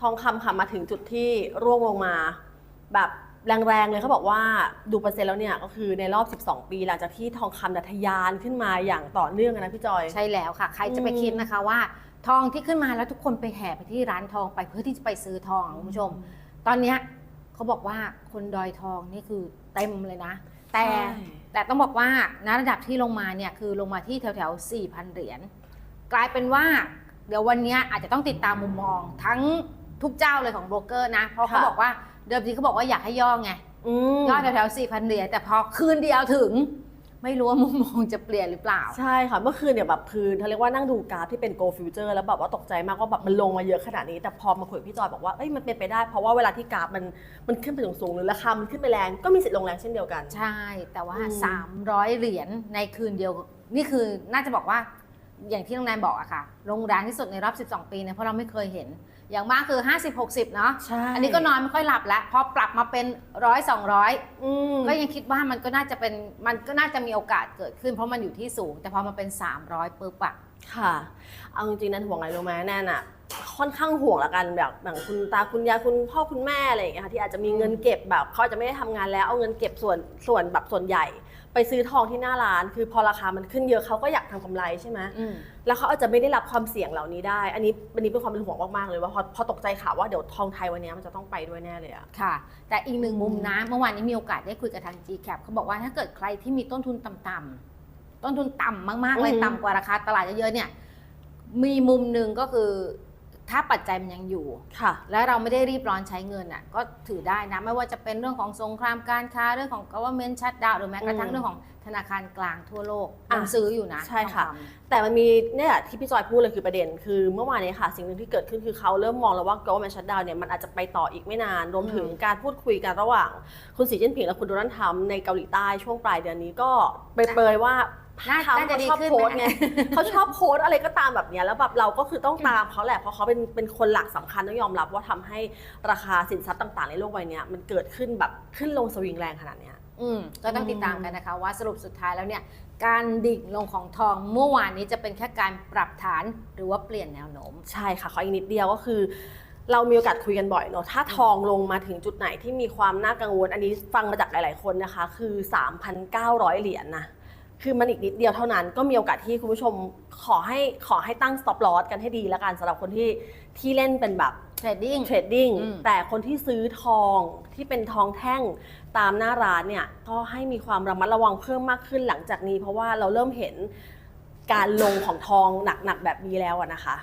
ทองคำค่ะมาถึงจุดที่ร่วงลงมา แบบแรงๆเลยเขาบอกว่าดูเปอร์เซ็นต์แล้วเนี่ยก็คือในรอบ 12 ปี หลังจากที่ทองคำดัทะยานขึ้นมาอย่างต่อเนื่องอะนะพี่จอย ใช่แล้วค่ะ ใครจะไปอืมคิดนะคะว่า ทองที่ขึ้นมาแล้วทุกคนไปแห่ไปที่ร้านทองไปเพื่อที่จะไปซื้อทองอะคุณผู้ชม ตอนเนี้ยเขาบอกว่าคนดอยทองนี่คือเต็มเลยนะ แต่ใช่ แต่ต้องบอกว่าณระดับที่ลงมาเนี่ยคือลงมาที่แถวแถวๆ4,000 เหรียญกลายเป็นว่า เดี๋ยววันเนี้ยอาจจะต้องติดตามมุมมองทั้ง ทุกเจ้าเลยของโบรกเกอร์นะ เพราะเขาค่ะ บอกว่าเดิมทีเขาบอกว่าอยากให้ย่อไงอืมย่อแถวแถวๆ4,000เหรียญแต่พอคืนเดียวถึง ไม่รู้ว่ามุมมองจะเปลี่ยนหรือเปล่า ใช่ค่ะเมื่อคืนเนี่ยแบบคืนเขาเรียกว่านั่งดูกราฟที่เป็น go future แล้วแบบว่าตกใจมากว่าแบบมันลงมาเยอะขนาดนี้ แต่พอมาคุยกับพี่จอยบอกว่าเอ้ยมันเป็นไปได้เพราะว่าเวลาที่กราฟมันมันขึ้นไปสูงๆหรือราคามันขึ้นไปแรงก็มีสิทธิ์ลงแรงเช่นเดียวกัน ใช่ แต่ว่า อืม300 เหรียญในคืนเดียว นี่คือน่าจะบอกว่า อย่างที่น้องแนนบอกอะค่ะลงแรงที่สุดในรอบ 12 ปีเนี่ยเพราะเราไม่เคยเห็น อย่างมากคือ 50-60 เนาะใช่ อันนี้ก็นอนไม่ค่อยหลับแล้วพอปรับมาเป็นร้อยสองร้อยอืมก็ยังคิดว่ามันก็น่าจะเป็นมันก็น่าจะมีโอกาสเกิดขึ้น เพราะมันอยู่ที่สูง แต่พอมาเป็น 300ปุ๊บอะ ค่ะ เอาจริงๆนั้นห่วงอะไรรู้ไหมแน่นอะ ค่อนข้างห่วงละกันแบบอย่างคุณตาคุณยายคุณพ่อคุณแม่อะไรอย่างเงี้ยค่ะที่อาจจะมีเงินเก็บแบบเขาอาจจะไม่ได้ทำงานแล้วเอาเงินเก็บส่วนส่วนแบบส่วนใหญ่ ไปซื้อทองที่หน้าร้าน คือพอราคามันขึ้นเยอะเขาก็อยากทำกำไรใช่ไหม อืม แล้วเขาอาจจะไม่ได้รับความเสี่ยงเหล่านี้ได้ อันนี้อันนี้เป็นความเป็นห่วงมาก ๆ เลยว่าพอพอตกใจข่าวว่าเดี๋ยวทองไทยวันนี้มันจะต้องไปด้วยแน่เลยอะ ค่ะ แต่อีกหนึ่งมุมนะ เมื่อวานนี้มีโอกาสได้คุยกับทาง GCAP เขาบอกว่าถ้าเกิดใครที่มีต้นทุนต่ำๆต้นทุนต่ำมากๆเลยอือฮึต่ำกว่าราคาตลาดเยอะๆเนี่ย มีมุมหนึ่งก็คือ ถ้าปัจจัยมันยังอยู่ ค่ะ และเราไม่ได้รีบร้อนใช้เงินอะก็ถือได้นะ ไม่ว่าจะเป็นเรื่องของสงครามการค้าเรื่องของ government shutdown หรือแม้กระทั่งอืมเรื่องของธนาคารกลางทั่วโลกอะยังซื้ออยู่นะใช่ค่ะทองำแต่มันมีเนี่ยที่พี่จอยพูดเลยคือประเด็น คือเมื่อวานนี้ค่ะ สิ่งหนึ่งที่เกิดขึ้นคือเขาเริ่มมองแล้วว่า government shutdown เนี่ยมันอาจจะไปต่ออีกไม่นาน รวมถึงอืมการพูดคุยกันระหว่าง คุณสีจิ้นผิงและคุณโดนัลด์ทรัมป์ในเกาหลีใต้ช่วงปลายเดือนนี้ก็เปรยๆว่า น่าทรัมป์น่าจะเขาดีชอบขึ้นโพสต์ไหมไงเขาชอบโพสต์อะไรก็ตามแบบเนี้ยแล้วแบบเราก็คือต้องตามเขาแหละเพราะเขาเป็นเป็นคนหลักสำคัญต้องยอมรับว่าทำให้ราคาสินทรัพย์ต่าง ๆ ในโลกใบเนี้ยมันเกิดขึ้นแบบขึ้นลงสวิงแรงขนาดเนี้ย อืมก็ต้องติดตามกันนะคะว่าสรุปสุดท้ายแล้วเนี่ย การดิ่งลงของทองเมื่อวานนี้จะเป็นแค่การปรับฐานหรือว่าเปลี่ยนแนวโน้ม ใช่ค่ะ ขออีกนิดเดียวก็คือ เรามีโอกาสคุยกันบ่อยเนอะถ้าทองลงมาถึงจุดไหนที่มีความน่ากังวล อันนี้ฟังมาจากหลาย ๆ คนนะคะ คือ 3,900 เหรียญนะ คือมันอีกนิดเดียวเท่านั้น ก็มีโอกาสที่คุณผู้ชมขอให้ขอให้ตั้ง stop loss กันให้ดีแล้วกันสำหรับคนที่ที่เล่นเป็นแบบ trading เทรดดิ้งอืม แต่คนที่ซื้อทองที่เป็นทองแท่งตามหน้าร้านเนี่ย ก็ให้มีความระมัดระวังเพิ่มมากขึ้นหลังจากนี้ เพราะว่าเราเริ่มเห็นการลงของทองหนักๆแบบนี้แล้วอะนะคะ